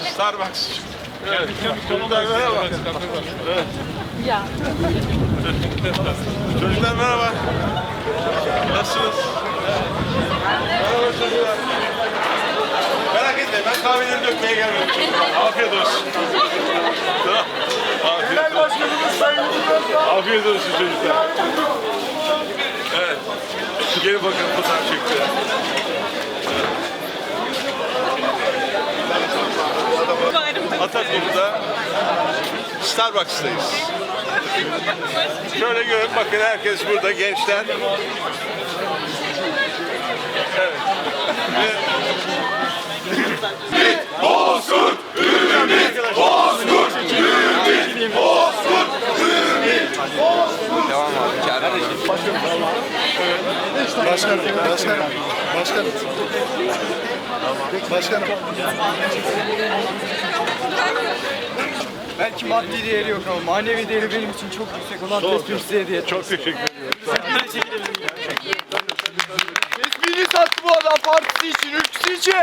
Starbucks. Evet. Çocuklar merhaba. Evet. Ya. Çocuklar merhaba. Nasılsınız? Merhaba çocuklar. Merak etmeyin ben kahveleri dökmeye gelmedim. Afiyet olsun. Tamam. Afiyet olsun. Afiyet olsun çocuklar. Evet. Gelin bakalım fotoğraf çekti. Atatürk'te Starbucks'tayız. Şöyle görün bakın herkes burada gençler. Evet. Ümit, Bozkurt ümit, Bozkurt ümit. Devam abi. Kâr abi. Başkanım, başkanım, başkanım. Başkanım. Belki maddi değeri yok ama manevi değeri benim için çok yüksek olan tespih size hediye. Çok teşekkür ederim. Tespihini sattı bu adam partisi için, ülkesi için.